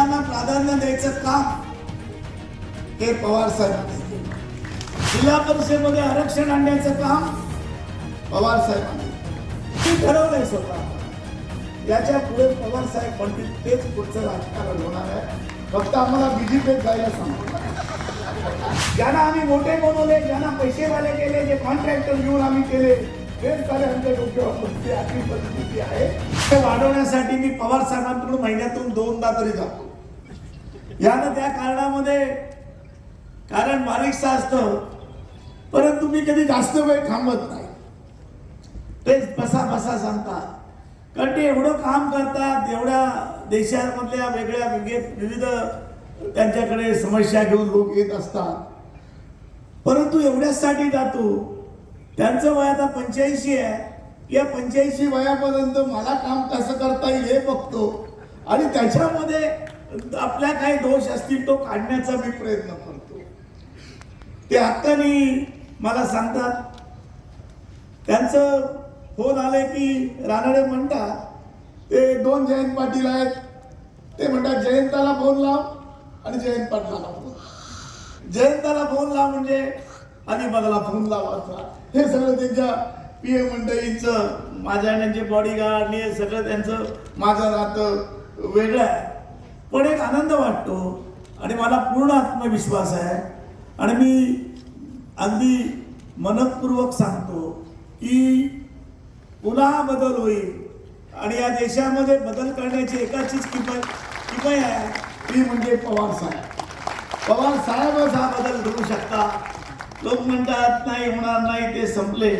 महिलांना प्राधान्य द्यायचं काम हे पवार साहेबांनी केलं. जिल्हा परिषदेमध्ये आरक्षण आणण्याचं काम पवार साहेबांनी ते ठरवलंय स्वतः. याच्यापुढे पवार साहेब म्हणतील तेच पुढचं राजकारण होणार आहे. फक्त आम्हाला बीजेपीत जायला सांगतो ज्यांना आम्ही मोठे बनवले ज्यांना पैसेवाले केले जे कॉन्ट्रॅक्टर घेऊन आम्ही केले तेच सारे आमच्या डोक्यावर आपली परिस्थिती आहे. ते वाढवण्यासाठी मी पवार साहेबांकडून महिन्यातून दोनदा तरी जातो. यानं त्या कारणामध्ये कारण बारीकसं असतं परंतु मी कधी जास्त वेळ थांबत नाही. तेच बसा बसा सांगतात कारण ते एवढं काम करतात एवढ्या देशांमधल्या वेगळ्या विविध विविध त्यांच्याकडे समस्या घेऊन लोक येत असतात. परंतु एवढ्यासाठी जातो. त्यांचं वय आता पंच्याऐंशी आहे. या पंच्याऐंशी वयापर्यंत मला काम कसं करता येईल हे बघतो. आणि त्याच्यामध्ये आपल्या काही दोष असतील तो काढण्याचा मी प्रयत्न करतो. ते आत्तानी मला सांगतात. त्यांचं फोन आले की रानडे म्हणतात ते दोन जयंत पाटील आहेत. ते म्हणतात जयंताला फोन लाव आणि जयंत पाटलाला फोन जयंताला फोन लाव म्हणजे आणि मला फोन लावायचा. हे सगळं त्यांच्या पी मंडळींचं माझ्या त्यांचे बॉडीगार्ड हे सगळं त्यांचं माझं नातं वेगळं आहे. पण एक आनंद वाटतो आणि मला पूर्ण आत्मविश्वास आहे. आणि मी अगदी मनपूर्वक सांगतो की पुन्हा बदल होईल. आणि या देशामध्ये बदल करण्याची एकाचीच किंमत किमय आहे ती म्हणजे पवार साहेब. पवार साहेबच हा बदल घडू शकता. लोक म्हणतात नाही होणार नाही ते संपले.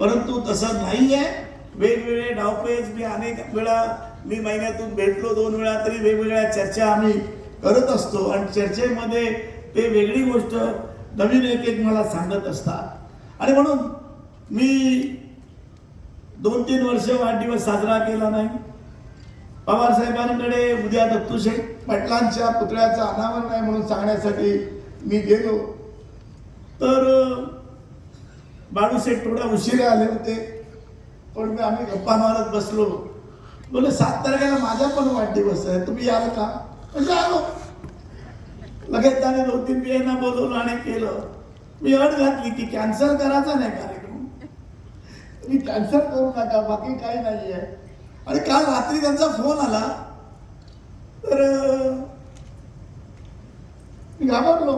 परंतु तसं नाही आहे वेगवेगळे डावपेच मी अनेक वेळा मी महिन्यातून भेटलो दोन वेळा तरी वेगवेगळ्या चर्चा आम्ही करत असतो. आणि चर्चेमध्ये ते वेगळी गोष्ट नवीन एक एक मला सांगत असतात. आणि म्हणून मी दोन तीन वर्ष वाढदिवस साजरा केला नाही. पवारसाहेबांकडे उद्या दत्तूशेठ पाटलांच्या पुतळ्याचं अनावरण नाही म्हणून सांगण्यासाठी मी गेलो. तर अं, बाळूशेठ थोडा उशिरे आले होते. पण मी आम्ही गप्पा मारत बसलो. बोले सात तारखेला माझा पण वाढदिवस आहे तुम्ही याल का? म्हणजे आलो लगेच त्याने दोन तीन बियांना बोलवलं आणि केलं. मी अट घातली की कॅन्सल करायचा नाही कार्यक्रम. तुम्ही कॅन्सल करू नका बाकी काही नाही आहे आणि काल रात्री त्यांचा फोन आला. तर मी घाबरलो.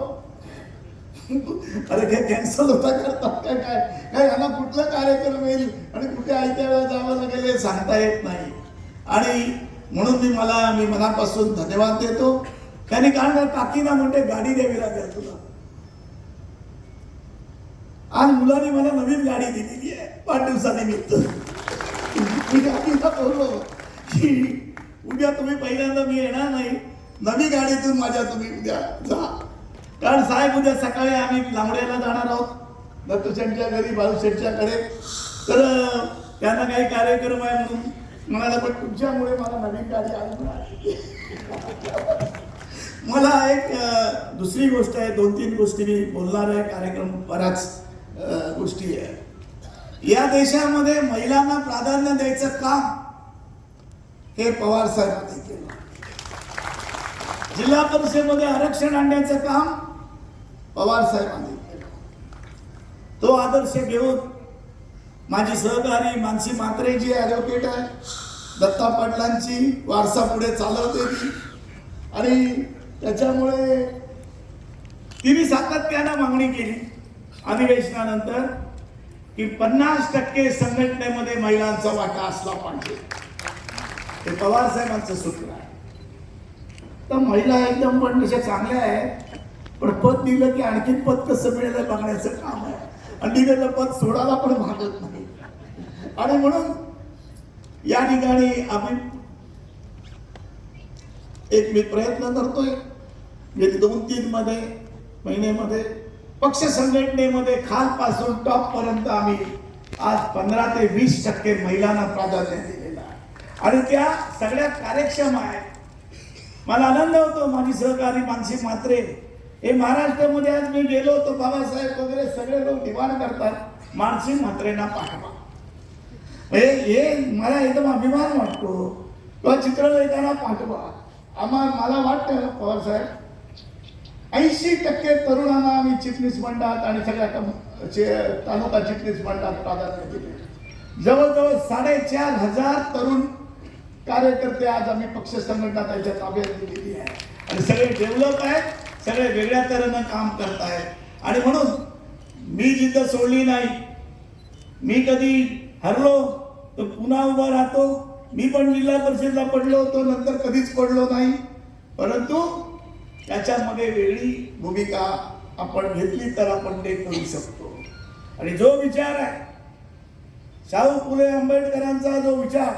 अरे काय कॅन्सल होता करतात काय काय? काय यांना कुठला कार्यक्रम येईल? आणि कुठे आयत्या वेळा जावं लागेल हे सांगता येत नाही. आणि म्हणून मी मला मी मनापासून धन्यवाद देतो. त्याने कारण का काकीना म्हणते गाडी द्यावी लागेल तुला. आज मुलाने मला नवीन गाडी दिलेली आहे. वाढदिवसानिमित्त मी काकीला बोललो की उद्या तुम्ही पहिल्यांदा मी येणार नाही. नवी गाडीतून माझ्या तुम्ही उद्या जा. कारण साहेब उद्या सकाळी आम्ही लांबड्याला जाणार आहोत. दत्तूशेठच्या घरी बाळूशेठच्याकडे तर त्यांना काही कार्यक्रम आहे म्हणून म्हणाला पण तुमच्यामुळे मला नवीन गाडी आली मला एक दुसरी गोष्ट आहे दोन तीन गोष्टी मी बोलणार आहे कार्यक्रम बऱ्याच गोष्टी आहे. या देशामध्ये महिलांना प्राधान्य द्यायचं काम हे पवार साहेबांनी केलं. जिल्हा परिषदेमध्ये आरक्षण आणण्याचं काम पवार साहेबांनी केलं. तो आदर्श घेऊन माझी सहकारी मानसी मात्रे जी ॲडव्होकेट आहे. दत्ता पाटलांची वारसा पुढे चालवते ती. आणि त्याच्यामुळे तिने सातत्यानं मागणी केली अधिवेशनानंतर की पन्नास टक्के संघटनेमध्ये महिलांचा वाटा असला पाहिजे. हे पवार साहेबांचं सूत्र आहे. तर महिला एकदम पण तशा चांगल्या आहेत पण पद दिलं की आणखीन पद कसं मिळेल बघण्याचं काम आहे. आणि दिलेलं पद सोडायला पण भागत नाही. आणि म्हणून या ठिकाणी आम्ही एक मी प्रयत्न करतोय गेली दोन तीन मध्ये महिन्यामध्ये पक्ष संघटनेमध्ये खालपासून टॉप पर्यंत आम्ही आज पंधरा ते वीस टक्के महिलांना प्राधान्य दिलेलं आहे. आणि त्या सगळ्यात कार्यक्षम आहे. मला आनंद होतो माझी सहकारी मानसी मात्रे हे महाराष्ट्रामध्ये आज मी गेलो होतो बाबासाहेब वगैरे सगळे लोक डिमांड करतात. मानसी मात्रेंना पाठवा. हे हे मला एकदम अभिमान वाटतो. किंवा चित्रलेखांना पाठवा. आम्हा मला वाटतं पवार साहेब ऐंशी टक्के तरुणांना आम्ही चिटणीस मंडळात आणि सगळ्या चे- तालुका चिटणीस मंडळात प्राधान्य दिले. जवळजवळ साडेचार हजार तरुण कार्यकर्ते आज आम्ही पक्ष संघटना त्यांच्या ताब्यात दिलेली आहे. आणि सगळे डेव्हलप आहेत सगळे वेगळ्या तऱ्हेनं काम करत आहेत. आणि म्हणून मी जिद्द सोडली नाही मी कधी हरलो तर पुन्हा उभा राहतो. मी पण जिल्हा परिषदला पडलो होतो नंतर कधीच पडलो नाही. परंतु त्याच्यामध्ये वेगळी भूमिका आपण घेतली तर आपण ते करू शकतो. आणि जो विचार आहे शाहू फुले आंबेडकरांचा जो विचार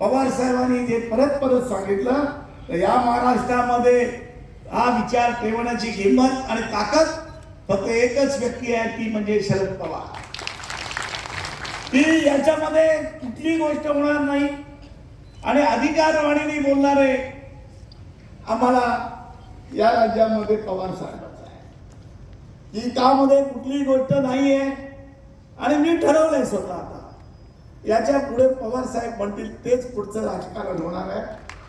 पवार साहेबांनी जे परत परत सांगितलं तर या महाराष्ट्रामध्ये हा विचार ठेवण्याची हिंमत आणि ताकद फक्त एकच व्यक्ती आहे ती म्हणजे शरद पवार. ती याच्यामध्ये कुठली गोष्ट होणार नाही. आणि अधिकारवाणीने बोलणारे आम्हाला या राज्यामध्ये पवार साहेबांचा आहे. की त्यामध्ये कुठली गोष्ट नाही आहे आणि मी ठरवलंय स्वतः आता. याच्यापुढे पवार साहेब म्हणतील तेच पुढचं राजकारण होणार आहे.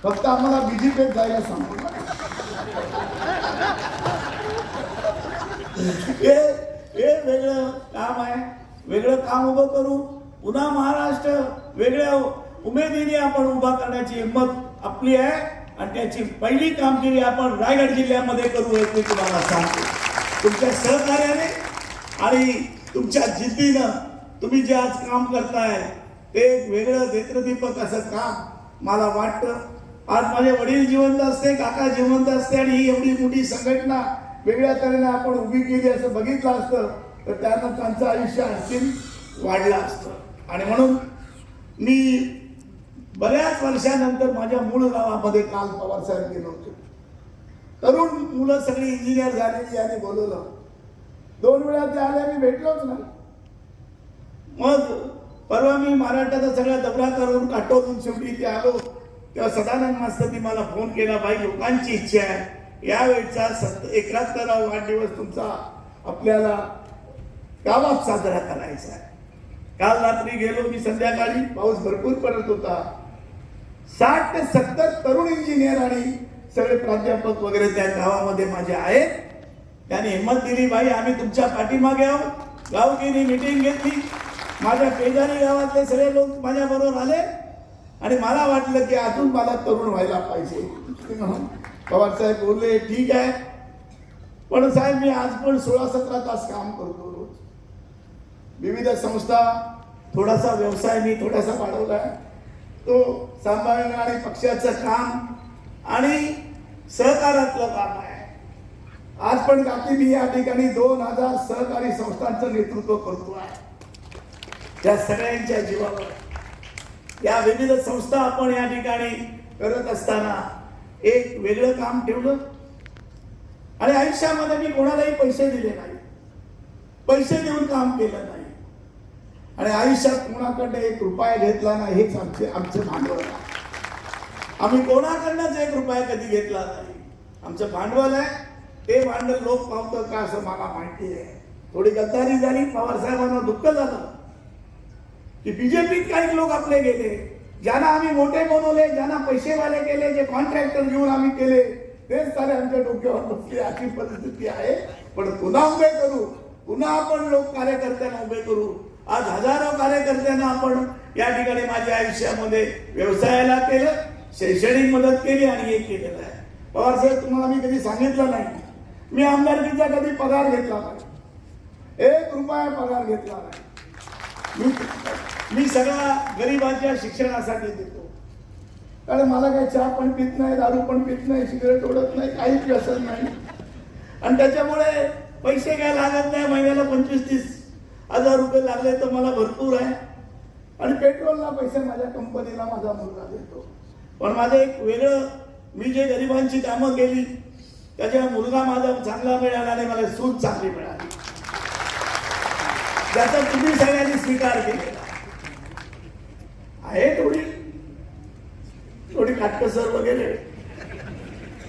फक्त आम्हाला बीजेपीत जायला सांगू हे हे वेगळं काम आहे. वेगळं काम उभं करू. पुन्हा महाराष्ट्र वेगळ्या उमेदीने आपण उभा करण्याची हिंमत आपली आहे. आणि त्याची पहिली कामगिरी आपण रायगड जिल्ह्यामध्ये करू हे मी तुम्हाला सांगतो. तुमच्या सहकार्याने आणि तुमच्या जिद्दीनं तुम्ही जे आज काम करताय ते एक वेगळं नेत्रदीपक असं काम मला वाटतं. आज माझे वडील जिवंत असते काका जिवंत असते आणि ही एवढी मोठी संघटना वेगळ्या तऱ्हेने आपण उभी केली असं बघितलं असतं. तर त्यांना त्यांचं आयुष्य आणखीन वाढलं असतं. आणि म्हणून मी बऱ्याच वर्षानंतर माझ्या मूळ गावामध्ये काल पवार साहेब गेलो होतो. तरुण मुलं सगळी इंजिनियर झालेली याने बोलवलं. दोन वेळा ते आले मी भेटलोच नाही. मग परवा मी महाराष्ट्राचा सगळ्या दौरा करून काटोतून शेवटी ते आलो. तेव्हा सदानंद मास्तरनी मला फोन केला बाई लोकांची इच्छा आहे. यावेळचा सत एकाहत्तरावा वाढदिवस तुमचा आपल्याला गावात साजरा करायचा काल रात्री गेलो मी संध्याकाळी पाऊस भरपूर पडत होता. साठ ते सत्तर तरुण इंजिनियर आणि सगळे प्राध्यापक वगैरे त्या गावामध्ये माझे आहेत. त्यांनी हिंमत दिली बाई आम्ही तुमच्या पाठीमागे आहोत. गावकीने मिटिंग घेतली. माझ्या पेजारी गावातले सगळे लोक माझ्या बरोबर आले आणि मला वाटलं की अजून मला तरुण व्हायला पाहिजे. पवार साहेब बोलले ठीक आहे. पण साहेब मी आज पण सोळा सतरा तास काम करतो रोज. विविध संस्था थोडासा व्यवसाय मी थोडासा वाढवला आहे. तो सांभाळणं आणि पक्षाचं काम आणि सहकारातलं काम आहे. आज पण काकी मी या ठिकाणी दोन हजार सहकारी संस्थांचं नेतृत्व करतो आहे. त्या सगळ्यांच्या जीवावर. या विविध संस्था आपण या ठिकाणी करत असताना एक वेगळं काम ठेवलं. आणि आयुष्यामध्ये मी कोणालाही पैसे दिले नाही. पैसे देऊन काम केलं नाही. आणि आयुष्यात कोणाकडे एक रुपया घेतला नाही हेच आमचे आमचं भांडवल आहे. आम्ही कोणाकडनंच एक रुपया कधी घेतला नाही? आमचं भांडवल आहे. ते भांडवल लोक पावतं का असं मला माहिती आहे. थोडी गद्दारी झाली पवार साहेबांना दुःख झालं. की बीजेपीत काही लोक आपले गेले. ज्यांना आम्ही मोठे बनवले ज्यांना पैसेवाले केले जे कॉन्ट्रॅक्टर घेऊन आम्ही केले तेच सारे आमच्या डोक्यावर बसले. अशी परिस्थिती आहे. पण पुन्हा उभे करू. पुन्हा आपण लोक कार्यकर्त्यांना उभे करू. आज हजारो कार्यकर्त्यांना आपण या ठिकाणी माझ्या आयुष्यामध्ये व्यवसायाला केलं शैक्षणिक मदत केली आणि हे केलेलं आहे. पवार साहेब तुम्हाला मी कधी सांगितलं नाही. मी आमदारकीचा कधी पगार घेतला नाही. एक रुपया पगार घेतला नाही. मी मी सगळा गरिबाच्या शिक्षणासाठी देतो. कारण मला काही चहा पण पित नाही दारू पण पित नाही सिगरेट ओढत नाही काहीच व्यसन नाही. आणि त्याच्यामुळे पैसे काय लागत नाही महिन्याला पंचवीस तीस हजार रुपये लागले तर मला भरपूर आहे. आणि पेट्रोलला पैसे माझ्या कंपनीला माझा मुलगा देतो. पण माझं एक वेगळं मी जे गरिबांची कामं केली त्याच्या मुलगा माझा चांगला मिळाला आणि मला सूट चांगली मिळाली. ज्याचा तुम्ही सगळ्यांनी स्वीकार केलेला आहे थोडी थोडी काटकसर वगैरे.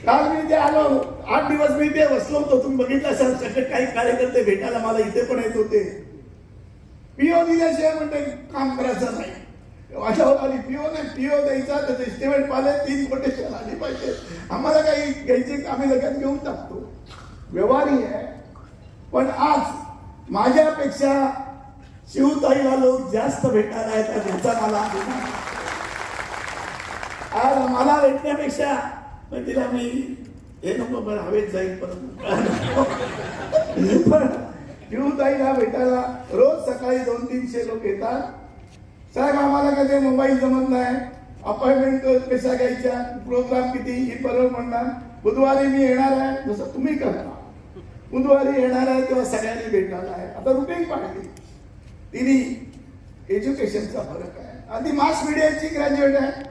काल मी ते आलो आठ दिवस मी ते बसलो होतो. तुम्ही बघितलं असाल सगळे काही कार्यकर्ते भेटायला मला इथे पण येत होते. पीओ दिल्याशिवाय म्हणते काम करायचं नाही. माझ्यावर आली पिओ नाही पिओ द्यायचा त्याचं इस्टिमेट पाहिले तीन कोटेशन आली पाहिजे. आम्हाला काही घ्यायचे आम्ही लगेच घेऊन टाकतो. व्यवहारी आहे. पण आज माझ्यापेक्षा शिवताईला लोक जास्त भेटायला त्या ह्याचा मला आज मला भेटण्यापेक्षा पण तिला मी हे नको बरं हवेत जाईल परत पण शिवताईला भेटायला रोज सकाळी दोन तीनशे लोक येतात. साहेब आम्हाला कधी मोबाईल जमत नाही. अपॉइंटमेंट कशा घ्यायच्या प्रोग्राम किती ही बरोबर म्हणणार. बुधवारी मी येणार आहे जसं तुम्ही करता. बुधवारी येणार आहे तेव्हा सगळ्यांनी भेटणार आहे. आता रुटीन पाहिली. तिने एज्युकेशनचा फरक आहे. आधी मास मीडियाची ग्रॅज्युएट आहे.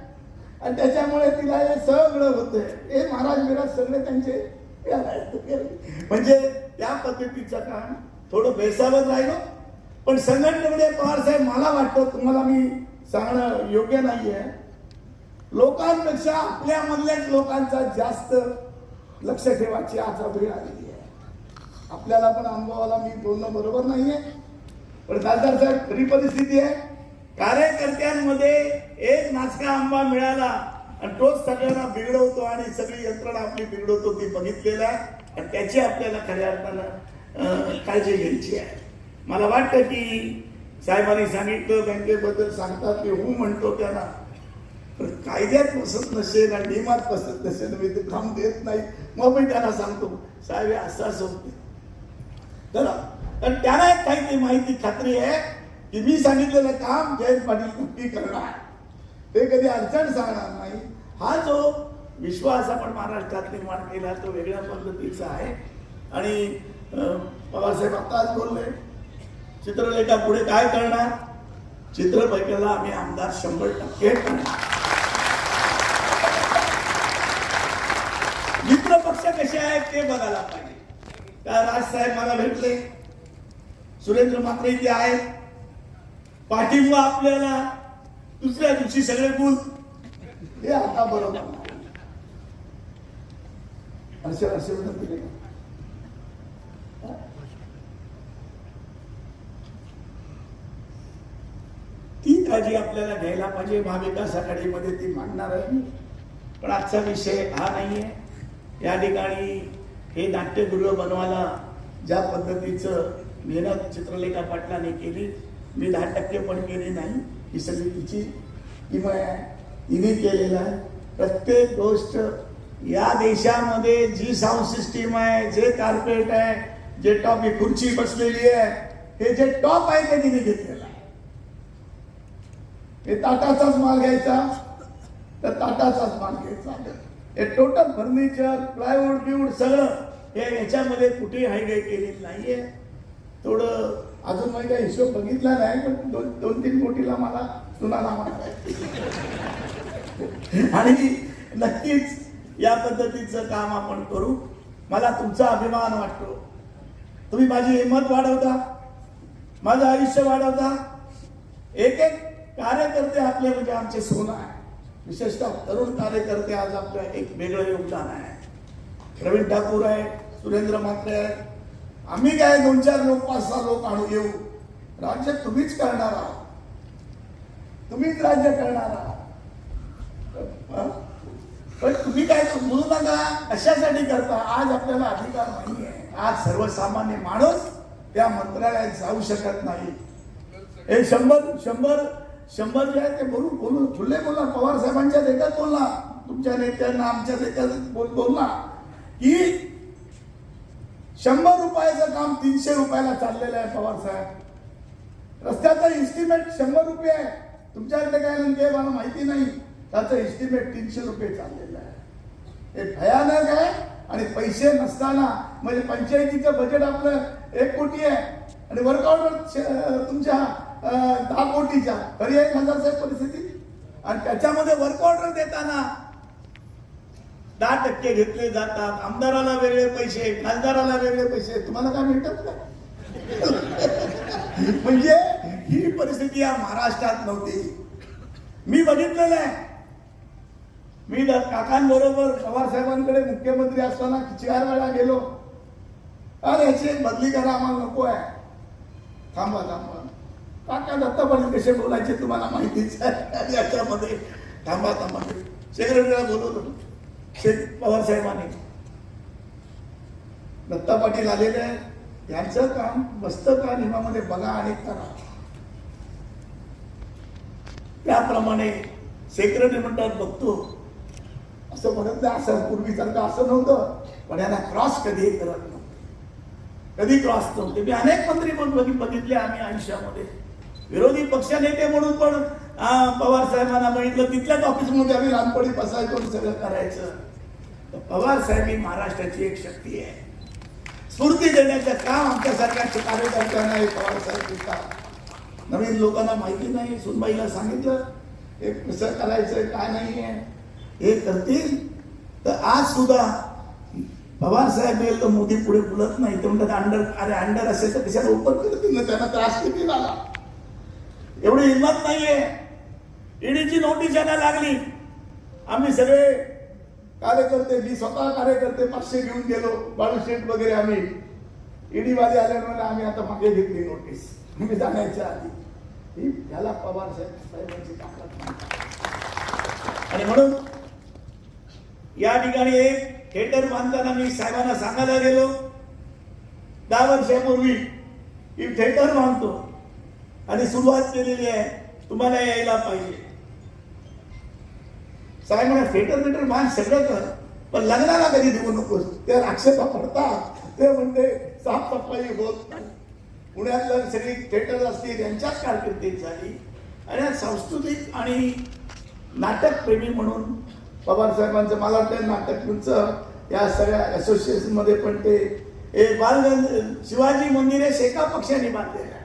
आणि त्याच्यामुळे तिला हे सगळं होतंय. हे महाराज मिराज सगळे त्यांचे म्हणजे त्या पद्धतीचं काम थोडं बेसावत राहिलो. पण संघटनेमध्ये पवार साहेब मला वाटतं तुम्हाला मी सांगणं योग्य नाहीये. लोकांपेक्षा आपल्यामधल्याच लोकांचा जास्त लक्ष ठेवायची आज आलेली आहे. आपल्याला पण अनुभवाला मी बोलणं बरोबर नाहीये. पण खासदार साहेब खरी परिस्थिती आहे. कार्यकर्त्यांमध्ये एक नाचका आंबा मिळाला आणि तोच सगळ्यांना बिघडवतो आणि सगळी यंत्रणा आपली बिघडवतो ती बघितलेलं आहे. आणि त्याची आपल्याला खऱ्या अर्थानं काळजी घ्यायची आहे. मला वाटतं की साहेबांनी सांगितलं बँकेबद्दल सांगतात की हो म्हणतो त्यांना. तर कायद्यात पसंत नसेल आणि नियमात पसंत नसेल मी ते काम देत नाही. मग मी त्यांना सांगतो साहेब हे असं असं होते. चला. त्यांना एक काहीतरी माहिती खात्री आहे की मी सांगितलेलं काम जयंत पाटील नक्की करणार. ते कधी अडचण सांगणार नाही. हा जो विश्वास आपण महाराष्ट्रात निर्माण केला तो वेगळ्या पद्धतीचा आहे. आणि अं, आत्ता आज बोलले चित्रलेखा पुढे काय करणार? चित्रपटाला आम्ही आमदार शंभर टक्के करणार. मित्र पक्ष कसे आहेत ते बघायला पाहिजे. त्या राजसाहेब मला भेटले? सुरेंद्र मात्रे जे आहेत. पाठिंबा आपल्याला. दुसऱ्या दिवशी सगळे बोल. हे आता बरोबर. असे असे म्हणत दिले का? जी आपल्याला घ्यायला पाहिजे महाविकास आघाडीमध्ये ती मांडणार आहे. पण आजचा विषय हा नाहीये. या ठिकाणी हे नाट्यगृह बनवायला ज्या पद्धतीचं मेहनत चित्रलेखा पाटलाने केली मी दहा टक्के पण केली नाही. ही सगळी तिची किंवा हिने तिने केलेलं आहे. प्रत्येक गोष्ट या देशामध्ये जी साऊंड सिस्टीम आहे जे कार्पेट आहे जे टॉप ही खुर्ची बसलेली आहे हे जे टॉप आहे ते तिने घेतलेलं आहे. हे ताटाचाच माल घ्यायचा? तर ताटाचाच माल घ्यायचा. हे टोटल फर्निचर प्लायवूड बिवूड सगळं हे याच्यामध्ये कुठेही हायगाय केलेली नाहीये. थोडं अजून मी काही हिशोब बघितला नाही पण दोन दोन तीन कोटीला मला सुनाला आणि नक्कीच या पद्धतीचं काम आपण करू. मला तुमचा अभिमान वाटतो. तुम्ही माझी हिंमत वाढवता. माझं आयुष्य वाढवता. एक एक कार्यकर्ते आपले म्हणजे आमचे सोनं आहे. विशेषतः तरुण कार्यकर्ते आज आपलं एक वेगळं योगदान आहे. प्रवीण ठाकूर आहे सुरेंद्र म्हात्रे आहे आम्ही काय दोन चार लोक पाच सहा लोक आणू येऊ? राज्य तुम्हीच करणार आहात. तुम्हीच राज्य करणार आहात. पण तुम्ही काय बोलू नका. कशासाठी करता? आज आपल्याला अधिकार नाही आहे आज सर्वसामान्य माणूस त्या मंत्रालयात जाऊ शकत नाही. हे शंभर शंभर शंभर जे आहे ते बोलून बोलून खुले बोलला पवार साहेबांच्या देखत बोलला तुमच्या नेत्यांना आमच्या देखत बोल बोलला की शंभर रुपयाचं काम तीनशे रुपयाला चाललेलं आहे पवार साहेब. रस्त्याचा इस्टिमेट शंभर रुपये आहे. तुमच्याकडे काय म्हणजे मला माहिती नाही. त्याचं इस्टिमेट तीनशे रुपये चाललेलं आहे. हे भयानक आहे आणि पैसे नसताना म्हणजे पंचायतीचं बजेट आपलं एक कोटी आहे. आणि वर्कआउट तुमच्या अं, दहा कोटीच्या. तरी एक हजार साहेब परिस्थिती? आणि त्याच्यामध्ये वर्क ऑर्डर देताना दहा टक्के घेतले जातात. आमदाराला वेगळे पैसे खासदाराला वेगळे पैसे. तुम्हाला काय मिळतात का म्हणजे ही परिस्थिती या महाराष्ट्रात नव्हती. मी बघितलेलं आहे. मी काकांबरोबर पवार साहेबांकडे मुख्यमंत्री असताना चार वेळा गेलो. अरे याची एक बदली करा आम्हाला नको आहे. थांबा थांबा. काका दत्ता पाटील कसे बोलायचे तुम्हाला माहितीच आहे? याच्यामध्ये थांबा थांबा. सेक्रेटरीला बोलवलं. शेख पवार साहेबांनी. दत्ता पाटील आलेले आहेत. यांचं काम बसतं का निमामध्ये बघा आणि करा. त्याप्रमाणे सेक्रेटरी म्हणतात बघतो. असं म्हणत नाही असं पूर्वीसारखं असं नव्हतं. पण यांना क्रॉस कधी करत नव्हतं. कधी क्रॉस नव्हते. मी अनेक मंत्री पण बघितले आम्ही आयुष्यामध्ये. विरोधी पक्षनेते म्हणून पण पवार साहेबांना बघितलं तिथल्याच ऑफिसमध्ये आम्ही लहानपणी बसायचो सगळं करायचं. तर पवार साहेब ही महाराष्ट्राची एक शक्ती आहे. स्फूर्ती देण्याचं काम आमच्यासारख्या कार्यकर्त्यांना हे पवार साहेब देतात. नवीन लोकांना माहिती नाही सुनबाईला सांगितलं हे कसं करायचं काय नाही आहे हे करतील. तर आज सुद्धा पवार साहेब गेले तर मोदी पुढे बोलत नाही. ते म्हणतात अंडर अरे अंडर असेल तर कशाला ओपन करतील ना? त्यांना त्रास किती झाला? एवढी हिंमत नाहीये. ईडीची नोटीस यांना लागली. आम्ही सगळे कार्यकर्ते मी स्वतः कार्यकर्ते पाचशे घेऊन गेलो. बाळूशेठ वगैरे आम्ही. ईडी वाले आल्यामुळे आम्ही आता मागे घेतली नोटीस. मी जाण्याच्या आधी. ही याला पवार साहेब साहेबांची ताकद आणि म्हणून या ठिकाणी एक थिएटर बांधताना मी साहेबांना सांगायला गेलो. दहा वर्षापूर्वी की थिएटर बांधतो. आणि सुरुवात केलेली आहे. तुम्हाला यायला पाहिजे. साहेब म्हणा थिएटर थिएटर मान सगळं पण लग्नाला कधी देऊ नकोस. ते आक्षेपा पडतात. ते म्हणते साफसफाई होत पुण्यातलं सगळी थिएटर असतील यांच्याच कारकिर्दीत झाली. आणि सांस्कृतिक आणि नाटकप्रेमी म्हणून पवार साहेबांचं मला वाटतं नाटक या सगळ्या असोसिएशनमध्ये पण ते हे बालगंध शिवाजी मंदिर हे शेका पक्षाने बांधलेलं आहे.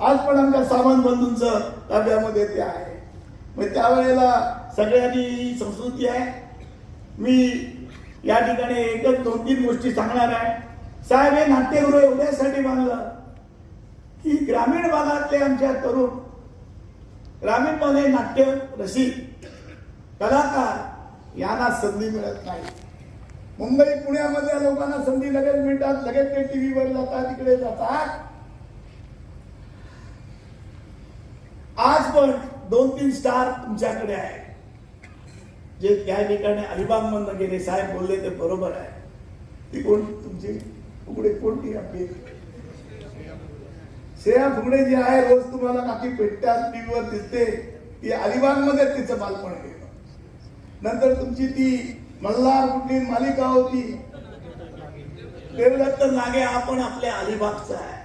आज पण आमच्या सावंत बंधूंचं ताब्यामध्ये ते आहे. मग त्यावेळेला सगळ्यांनी ही संस्कृती आहे. मी या ठिकाणी एकच दोन तीन गोष्टी सांगणार आहे. साहेब हे नाट्यगृह एवढ्यासाठी बांधलं की ग्रामीण भागातले आमच्या तरुण ग्रामीणमध्ये नाट्य रसिक कलाकार यांना संधी मिळत नाही. मुंबई पुण्यामधल्या लोकांना संधी लगेच मिळतात लगेच ते टीव्हीवर जातात तिकडे जातात. आज पण दोन तीन स्टार तुमच्याकडे आहे. जे त्या ठिकाणी अलिबाग मधनं गेले साहेब बोलले ते बरोबर आहे. ती कोण? तुमची फुगडे कोणती आपली? श्रेया फुगडे जी आहे रोज तुम्हाला काकी पेटतात टीव्हीवर दिसते. ती अलिबागमध्ये तिचं बालपण गेलं नंतर तुमची ती मल्हार कुठली मालिका होती. देवदत्त नागे हा पण आपल्या अलिबागचा आहे.